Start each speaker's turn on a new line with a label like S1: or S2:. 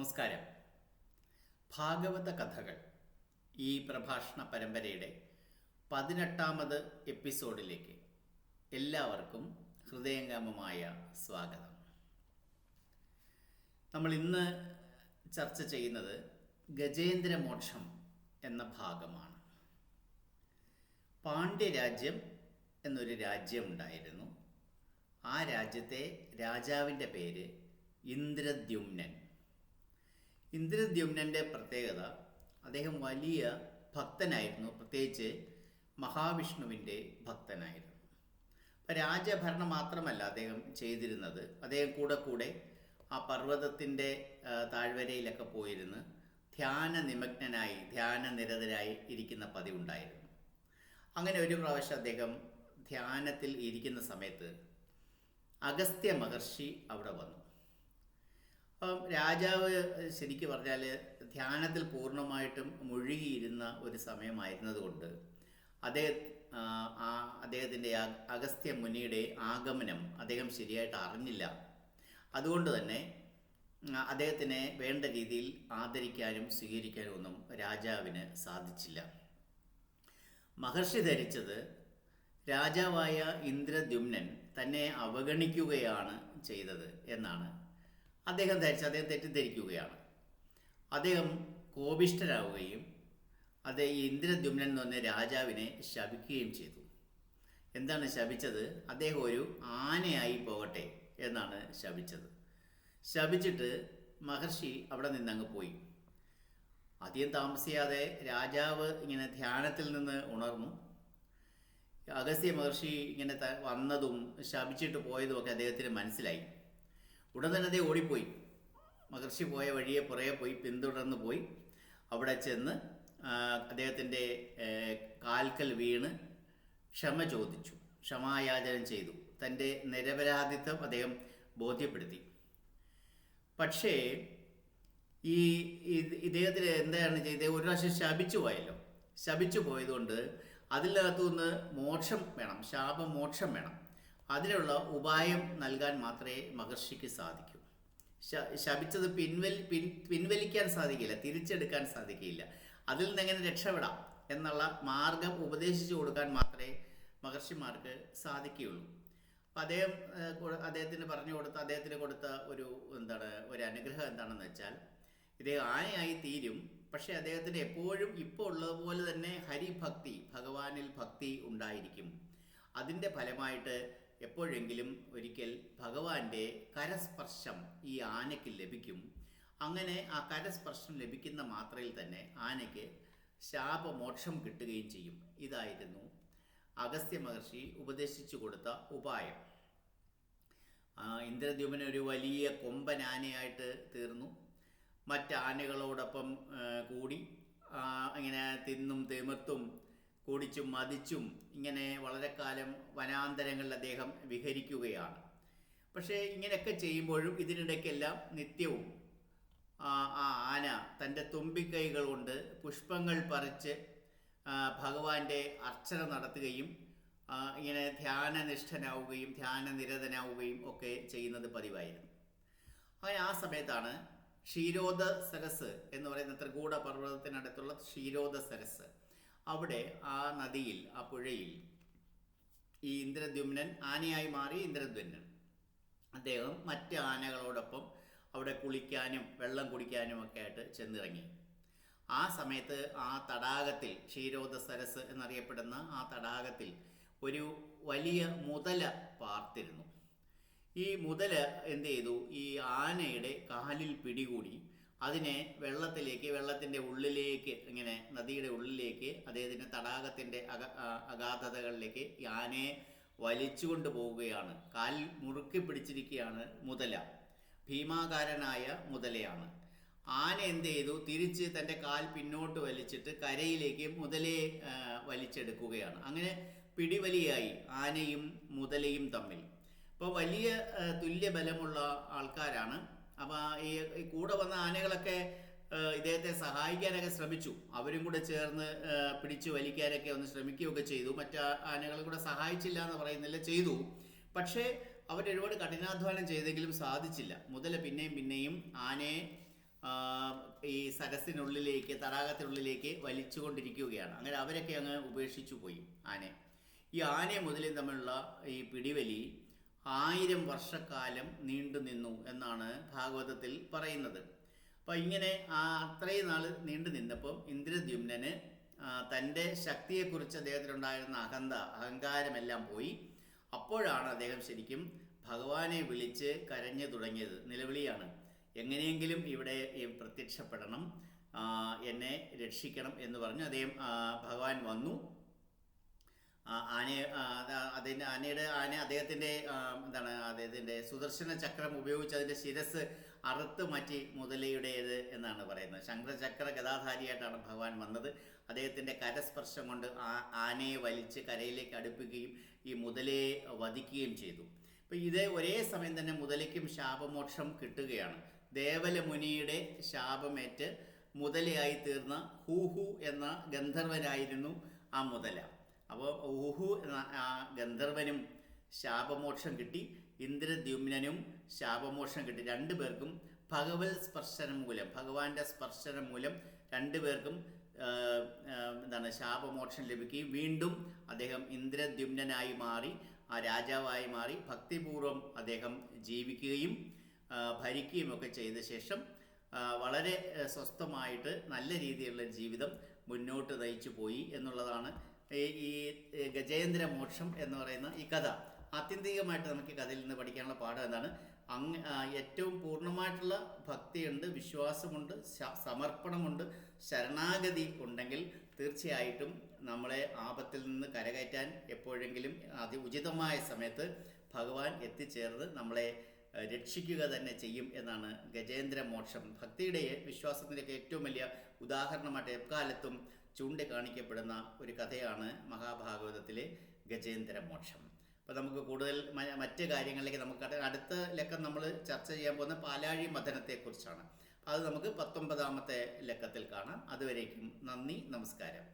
S1: നമസ്കാരം. ഭാഗവത കഥകൾ ഈ പ്രഭാഷണ പരമ്പരയുടെ പതിനെട്ടാമത് എപ്പിസോഡിലേക്ക് എല്ലാവർക്കും ഹൃദയംഗമമായ സ്വാഗതം. നമ്മൾ ഇന്ന് ചർച്ച ചെയ്യുന്നത് ഗജേന്ദ്രമോക്ഷം എന്ന ഭാഗമാണ്. പാണ്ഡ്യരാജ്യം എന്നൊരു രാജ്യം ഉണ്ടായിരുന്നു. ആ രാജ്യത്തെ രാജാവിന്റെ പേര് ഇന്ദ്രദ്യുമ്നൻ. ഇന്ദ്രദ്യുമ്നന്റെ പ്രത്യേകത. അദ്ദേഹം വലിയ ഭക്തനായിരുന്നു. പ്രത്യേകിച്ച് മഹാവിഷ്ണുവിന്റെ ഭക്തനായിരുന്നു. അപ്പം രാജഭരണം മാത്രമല്ല അദ്ദേഹം ചെയ്തിരുന്നത്. അദ്ദേഹം കൂടെ കൂടെ ആ പർവതത്തിന്റെ താഴ്വരയിലൊക്കെ പോയിരുന്ന് ധ്യാന നിമഗ്നനായി ധ്യാന നിരതരായി ഇരിക്കുന്ന പതിവുണ്ടായിരുന്നു. അങ്ങനെ ഒരു പ്രാവശ്യം അദ്ദേഹം ധ്യാനത്തിൽ ഇരിക്കുന്ന സമയത്ത് അഗസ്ത്യ മഹർഷി അവിടെ വന്നു. അപ്പം രാജാവ് ശരിക്കും പറഞ്ഞാൽ ധ്യാനത്തിൽ പൂർണമായിട്ടും മുഴുകിയിരുന്ന ഒരു സമയമായിരുന്നതുകൊണ്ട് അദ്ദേഹം അദ്ദേഹത്തിന്റെ അഗസ്ത്യ മുനിയുടെ ആഗമനം അദ്ദേഹം ശരിയായിട്ട് അറിഞ്ഞില്ല. അതുകൊണ്ട് തന്നെ അദ്ദേഹത്തിനെ വേണ്ട രീതിയിൽ ആദരിക്കാനും സ്വീകരിക്കാനും ഒന്നും രാജാവിന് സാധിച്ചില്ല. മഹർഷി ധരിച്ചത് രാജാവായ ഇന്ദ്രദ്യുമ്നൻ തന്നെ അവഗണിക്കുകയാണ് ചെയ്തത് എന്നാണ് അദ്ദേഹം ധരിച്ച് അദ്ദേഹം തെറ്റിദ്ധരിക്കുകയാണ്. അദ്ദേഹം കോപിഷ്ഠരാകുകയും അദ്ദേഹം ഇന്ദ്രദ്യുമ്നൻ എന്ന് പറഞ്ഞ രാജാവിനെ ശപിക്കുകയും ചെയ്തു. എന്താണ് ശപിച്ചത്? അദ്ദേഹം ഒരു ആനയായി പോകട്ടെ എന്നാണ് ശപിച്ചത്. ശപിച്ചിട്ട് മഹർഷി അവിടെ നിന്നങ്ങ് പോയി. അധികം താമസിയാതെ രാജാവ് ഇങ്ങനെ ധ്യാനത്തിൽ നിന്ന് ഉണർന്നു. അഗസ്ത്യ മഹർഷി ഇങ്ങനെ വന്നതും ശപിച്ചിട്ട് പോയതുമൊക്കെ അദ്ദേഹത്തിന് മനസ്സിലായി. ഉടൻ തന്നെ അദ്ദേഹം ഓടിപ്പോയി. മഹർഷി പോയ വഴിയെ പുറകെ പോയി പിന്തുടർന്ന് പോയി. അവിടെ ചെന്ന് അദ്ദേഹത്തിന്റെ കാൽക്കൽ വീണ് ക്ഷമ ചോദിച്ചു. ക്ഷമായാചനം ചെയ്തു. തന്റെ നിരപരാധിത്വം അദ്ദേഹം ബോധ്യപ്പെടുത്തി. പക്ഷേ ഈ ഇദ്ദേഹത്തിന് എന്താണ് ചെയ്തത്? ഒരു പ്രാവശ്യം ശപിച്ചു പോയല്ലോ. ശപിച്ചു പോയതുകൊണ്ട് അതിനകത്തു നിന്ന് മോക്ഷം വേണം ശാപം മോക്ഷം വേണം. അതിനുള്ള ഉപായം നൽകാൻ മാത്രമേ മഹർഷിക്ക് സാധിക്കൂ. ശപിച്ചത് പിൻവലി പിൻ പിൻവലിക്കാൻ സാധിക്കില്ല തിരിച്ചെടുക്കാൻ സാധിക്കില്ല. അതിൽ നിന്ന് എങ്ങനെ രക്ഷപ്പെടാം എന്നുള്ള മാർഗം ഉപദേശിച്ചു കൊടുക്കാൻ മാത്രമേ മഹർഷിമാർക്ക് സാധിക്കുകയുള്ളൂ. അപ്പം അദ്ദേഹം അദ്ദേഹത്തിന് പറഞ്ഞു കൊടുത്ത അദ്ദേഹത്തിന് കൊടുത്ത ഒരു എന്താണ് ഒരു അനുഗ്രഹം എന്താണെന്ന് വെച്ചാൽ ഇദ്ദേഹം ആനയായി തീരും പക്ഷേ അദ്ദേഹത്തിന് എപ്പോഴും ഇപ്പോൾ ഉള്ളതുപോലെ തന്നെ ഹരിഭക്തി ഭഗവാനിൽ ഭക്തി ഉണ്ടായിരിക്കും. അതിന്റെ ഫലമായിട്ട് എപ്പോഴെങ്കിലും ഒരിക്കൽ ഭഗവാന്റെ കരസ്പർശം ഈ ആനയ്ക്ക് ലഭിക്കും. അങ്ങനെ ആ കരസ്പർശം ലഭിക്കുന്ന മാത്രയിൽ തന്നെ ആനയ്ക്ക് ശാപമോക്ഷം കിട്ടുകയും ചെയ്യും. ഇതായിരുന്നു അഗസ്ത്യ മഹർഷി ഉപദേശിച്ചു കൊടുത്ത ഉപായം. ഇന്ദ്രദ്യുമൻ ഒരു വലിയ കൊമ്പൻ ആനയായിട്ട് തീർന്നു. മറ്റ് ആനകളോടൊപ്പം കൂടി ഇങ്ങനെ തിന്നും തിമിർത്തും കുടിച്ചും മതിച്ചും ഇങ്ങനെ വളരെ കാലം വനാന്തരങ്ങളിൽ അദ്ദേഹം വിഹരിക്കുകയാണ്. പക്ഷേ ഇങ്ങനെയൊക്കെ ചെയ്യുമ്പോഴും ഇതിനിടയ്ക്കെല്ലാം നിത്യവും ആ ആന തന്റെ തുമ്പിക്കൈകൾ കൊണ്ട് പുഷ്പങ്ങൾ പറിച്ച് ഭഗവാന്റെ അർച്ചന നടത്തുകയും ഇങ്ങനെ ധ്യാനനിഷ്ഠനാവുകയും ധ്യാനനിരതനാവുകയും ഒക്കെ ചെയ്യുന്നത് പതിവായിരുന്നു. അങ്ങനെ ആ സമയത്താണ് ക്ഷീരോദ സരസ് എന്ന് പറയുന്ന ത്രികൂട പർവതത്തിനടുത്തുള്ള ക്ഷീരോദ സരസ് അവിടെ ആ നദിയിൽ ആ പുഴയിൽ ഈ ഇന്ദ്രദ്യുമ്നൻ ആനയായി മാറി ഇന്ദ്രദ്യുമ്നൻ. അദ്ദേഹം മറ്റ് ആനകളോടൊപ്പം അവിടെ കുളിക്കാനും വെള്ളം കുടിക്കാനും ഒക്കെ ആയിട്ട് ചെന്നിറങ്ങി. ആ സമയത്ത് ആ തടാകത്തിൽ ക്ഷീരോദ സരസ് എന്നറിയപ്പെടുന്ന ആ തടാകത്തിൽ ഒരു വലിയ മുതല പാർത്തിരുന്നു. ഈ മുതല എന്ത് ചെയ്തു? ഈ ആനയുടെ കാലിൽ പിടികൂടി അതിനെ വെള്ളത്തിലേക്ക് വെള്ളത്തിന്റെ ഉള്ളിലേക്ക് ഇങ്ങനെ നദിയുടെ ഉള്ളിലേക്ക് അദ്ദേഹത്തിന്റെ തടാകത്തിന്റെ അക അഗാധതകളിലേക്ക് യാനെ വലിച്ചുകൊണ്ട് പോവുകയാണ്. കാൽ മുറുക്കി പിടിച്ചിരിക്കുകയാണ് മുതല. ഭീമാകാരനായ മുതലയാണ്. ആന എന്ത് ചെയ്തു? തിരിച്ച് തന്റെ കാൽ പിന്നോട്ട് വലിച്ചിട്ട് കരയിലേക്ക് മുതലയെ വലിച്ചെടുക്കുകയാണ്. അങ്ങനെ പിടിവലിയായി ആനയും മുതലയും തമ്മിൽ. ഇപ്പോൾ വലിയ തുല്യ തുല്യബലമുള്ള ആൾക്കാരാണ് അപ്പോൾ ഈ കൂടെ വന്ന ആനകളൊക്കെ ഇദ്ദേഹത്തെ സഹായിക്കാനൊക്കെ ശ്രമിച്ചു. അവരും കൂടെ ചേർന്ന് പിടിച്ചു വലിക്കാനൊക്കെ ഒന്ന് ശ്രമിക്കുകയൊക്കെ ചെയ്തു. മറ്റ് ആനകളും കൂടെ സഹായിച്ചില്ല എന്ന് പറയുന്നില്ല ചെയ്തു. പക്ഷേ അവരൊരുപാട് കഠിനാധ്വാനം ചെയ്തെങ്കിലും സാധിച്ചില്ല. മുതൽ പിന്നെയും പിന്നെയും ആനയെ ഈ സരസിനുള്ളിലേക്ക് തടാകത്തിനുള്ളിലേക്ക് വലിച്ചുകൊണ്ടിരിക്കുകയാണ്. അങ്ങനെ അവരൊക്കെ അങ്ങ് ഉപേക്ഷിച്ചു പോയി ആനയെ. ഈ ആനയെ മുതലും തമ്മിലുള്ള ഈ പിടിവലി ആയിരം വർഷക്കാലം നീണ്ടു നിന്നു എന്നാണ് ഭാഗവതത്തിൽ പറയുന്നത്. അപ്പോൾ ഇങ്ങനെ അത്രയും നാൾ നീണ്ടു നിന്നപ്പം ഇന്ദ്രദ്യുമ്നന് തന്റെ ശക്തിയെക്കുറിച്ച് അദ്ദേഹത്തിനുണ്ടായിരുന്ന അഹന്ത അഹങ്കാരമെല്ലാം പോയി. അപ്പോഴാണ് അദ്ദേഹം ശരിക്കും ഭഗവാനെ വിളിച്ച് കരഞ്ഞു തുടങ്ങിയത് നിലവിളിയാണ്. എങ്ങനെയെങ്കിലും ഇവിടെ പ്രത്യക്ഷപ്പെടണം എന്നെ രക്ഷിക്കണം എന്ന് പറഞ്ഞു അദ്ദേഹം ഭഗവാൻ വന്നു. ആനയെ അതിന്റെ ആനയുടെ ആന അദ്ദേഹത്തിന്റെ എന്താണ് അദ്ദേഹത്തിന്റെ സുദർശന ചക്രം ഉപയോഗിച്ച് അതിന്റെ ശിരസ് അറുത്ത് മാറ്റി മുതലയുടേത് എന്നാണ് പറയുന്നത്. ശങ്കരചക്ര ഗതാധാരിയായിട്ടാണ് ഭഗവാൻ വന്നത്. അദ്ദേഹത്തിന്റെ കരസ്പർശം കൊണ്ട് ആ ആനയെ വലിച്ച് കരയിലേക്ക് അടുപ്പിക്കുകയും ഈ മുതലയെ വധിക്കുകയും ചെയ്തു. അപ്പോൾ ഇതേ ഒരേ സമയം തന്നെ മുതലയ്ക്കും ശാപമോക്ഷം കിട്ടുകയാണ്. ദേവലമുനിയുടെ ശാപമേറ്റ് മുതലയായി തീർന്ന ഹൂഹു എന്ന ഗന്ധർവനായിരുന്നു ആ മുതല. അപ്പോൾ ഊഹു ഗന്ധർവനും ശാപമോക്ഷം കിട്ടി ഇന്ദ്രദ്യുമ്നനും ശാപമോക്ഷം കിട്ടി. രണ്ടു പേർക്കും ഭഗവത് സ്പർശനം മൂലം ഭഗവാന്റെ സ്പർശനം മൂലം രണ്ടു പേർക്കും ആ, ആ, എന്താണ് ശാപമോക്ഷം ലഭിക്കുകയും വീണ്ടും അദ്ദേഹം ഇന്ദ്രദ്യുമ്നനായി മാറി ആ രാജാവായി മാറി ഭക്തിപൂർവം അദ്ദേഹം ജീവിക്കുകയും ഭരിക്കുകയും ഒക്കെ ചെയ്ത ശേഷം വളരെ സ്വസ്ഥമായിട്ട് നല്ല രീതിയിലുള്ള ജീവിതം മുന്നോട്ട് നയിച്ചു പോയി എന്നുള്ളതാണ് ഈ ഗജേന്ദ്ര മോക്ഷം എന്ന് പറയുന്ന ഈ കഥ. ആത്യന്തികമായിട്ട് നമുക്ക് ഈ കഥയിൽ നിന്ന് പഠിക്കാനുള്ള പാഠം എന്താണ്? അങ്ങ് ഏറ്റവും പൂർണമായിട്ടുള്ള ഭക്തിയുണ്ട് വിശ്വാസമുണ്ട് സമർപ്പണമുണ്ട് ശരണാഗതി ഉണ്ടെങ്കിൽ തീർച്ചയായിട്ടും നമ്മളെ ആപത്തിൽ നിന്ന് കരകയറ്റാൻ എപ്പോഴെങ്കിലും അതി ഉചിതമായ സമയത്ത് ഭഗവാൻ എത്തിച്ചേർന്ന് നമ്മളെ രക്ഷിക്കുക തന്നെ ചെയ്യും എന്നാണ് ഗജേന്ദ്ര മോക്ഷം. ഭക്തിയുടെ വിശ്വാസത്തിന്റെയൊക്കെ ഏറ്റവും വലിയ ഉദാഹരണമായിട്ട് എക്കാലത്തും ചൂണ്ടിക്കാണിക്കപ്പെടുന്ന ഒരു കഥയാണ് മഹാഭാഗവതത്തിലെ ഗജേന്ദ്ര മോക്ഷം അപ്പോൾ നമുക്ക് കൂടുതൽ മറ്റ് കാര്യങ്ങളിലേക്ക് നമുക്ക് അടുത്ത ലക്കം നമ്മൾ ചർച്ച ചെയ്യാൻ പോകുന്ന പാലാഴി മഥനത്തെക്കുറിച്ചാണ് അത് നമുക്ക് പത്തൊമ്പതാമത്തെ ലക്കത്തിൽ കാണാം. അതുവരേക്കും നന്ദി നമസ്കാരം.